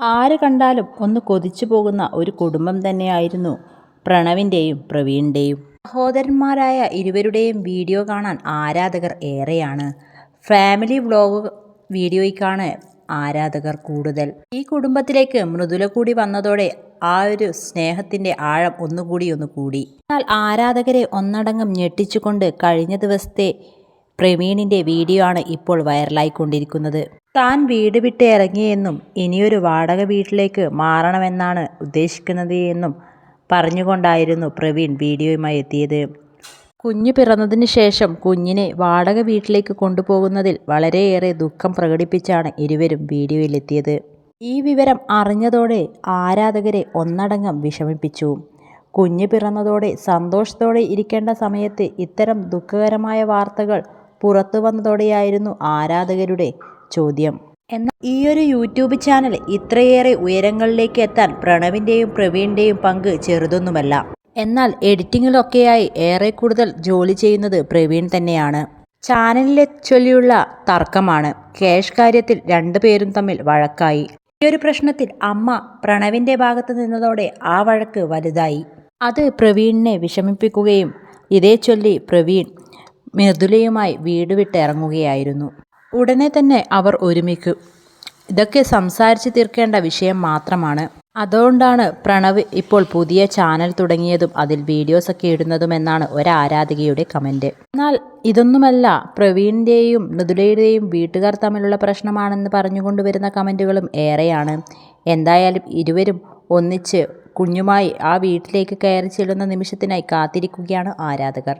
ആര് കണ്ടാലും ഒന്ന് കൊതിച്ചു പോകുന്ന ഒരു കുടുംബം തന്നെയായിരുന്നു പ്രണവിന്റെയും പ്രവീണിന്റെയും സഹോദരന്മാരായ ഇരുവരുടെയും വീഡിയോ കാണാൻ ആരാധകർ ഏറെയാണ്. ഫാമിലി വ്ളോഗ് വീഡിയോയ്ക്കാണ് ആരാധകർ കൂടുതൽ. ഈ കുടുംബത്തിലേക്ക് മൃദുല കൂടി വന്നതോടെ ആ ഒരു സ്നേഹത്തിന്റെ ആഴം ഒന്നുകൂടി ഒന്ന് കൂടി. എന്നാൽ ആരാധകരെ ഒന്നടങ്കം ഞെട്ടിച്ചുകൊണ്ട് കഴിഞ്ഞ ദിവസത്തെ പ്രവീണിന്റെ വീഡിയോ ആണ് ഇപ്പോൾ വൈറലായിക്കൊണ്ടിരിക്കുന്നത്. താൻ വീട് വിട്ട് ഇറങ്ങിയെന്നും ഇനിയൊരു വാടക വീട്ടിലേക്ക് മാറണമെന്നാണ് ഉദ്ദേശിക്കുന്നത് എന്നും പറഞ്ഞുകൊണ്ടായിരുന്നു പ്രവീൺ വീഡിയോയുമായി എത്തിയത്. കുഞ്ഞു പിറന്നതിന് ശേഷം കുഞ്ഞിനെ വാടക വീട്ടിലേക്ക് കൊണ്ടുപോകുന്നതിൽ വളരെയേറെ ദുഃഖം പ്രകടിപ്പിച്ചാണ് ഇരുവരും വീഡിയോയിലെത്തിയത്. ഈ വിവരം അറിഞ്ഞതോടെ ആരാധകരെ ഒന്നടങ്കം വിഷമിപ്പിച്ചു. കുഞ്ഞ് പിറന്നതോടെ സന്തോഷത്തോടെ ഇരിക്കേണ്ട സമയത്ത് ഇത്തരം ദുഃഖകരമായ വാർത്തകൾ പുറത്തു വന്നതോടെയായിരുന്നു ആരാധകരുടെ ചോദ്യം. എന്നാൽ ഈയൊരു യൂട്യൂബ് ചാനൽ ഇത്രയേറെ ഉയരങ്ങളിലേക്ക് എത്താൻ പ്രണവിന്റെയും പ്രവീണിന്റെയും പങ്ക് ചെറുതൊന്നുമല്ല. എന്നാൽ എഡിറ്റിങ്ങിലൊക്കെയായി ഏറെ കൂടുതൽ ജോലി ചെയ്യുന്നത് പ്രവീൺ തന്നെയാണ്. ചാനലിലെ ചൊല്ലിയുള്ള തർക്കമാണ്. ക്യാഷ് കാര്യത്തിൽ രണ്ടുപേരും തമ്മിൽ വഴക്കായി. ഈ ഒരു പ്രശ്നത്തിൽ അമ്മ പ്രണവിന്റെ ഭാഗത്ത് നിന്നതോടെ ആ വഴക്ക് വലുതായി. അത് പ്രവീണിനെ വിഷമിപ്പിക്കുകയും ഇതേ ചൊല്ലി പ്രവീൺ മൃദുലയുമായി വീട് വിട്ടിറങ്ങുകയായിരുന്നു ഉടനെ തന്നെ അവർ ഒരുമിക്കും. ഇതൊക്കെ സംസാരിച്ച് തീർക്കേണ്ട വിഷയം മാത്രമാണ്. അതുകൊണ്ടാണ് പ്രണവ് ഇപ്പോൾ പുതിയ ചാനൽ തുടങ്ങിയതും അതിൽ വീഡിയോസൊക്കെ ഇടുന്നതുമെന്നാണ് ഒരു ആരാധികയുടെ കമന്റ് എന്നാൽ ഇതൊന്നുമല്ല പ്രവീണിന്റെയും മൃദുലയുടെയും വീട്ടുകാർ തമ്മിലുള്ള പ്രശ്നമാണെന്ന് പറഞ്ഞുകൊണ്ട് വരുന്ന കമന്റുകളും ഏറെയാണ്. എന്തായാലും ഇരുവരും ഒന്നിച്ച് കുഞ്ഞുമായി ആ വീട്ടിലേക്ക് കയറി ചെല്ലുന്ന നിമിഷത്തിനായി കാത്തിരിക്കുകയാണ് ആരാധകർ.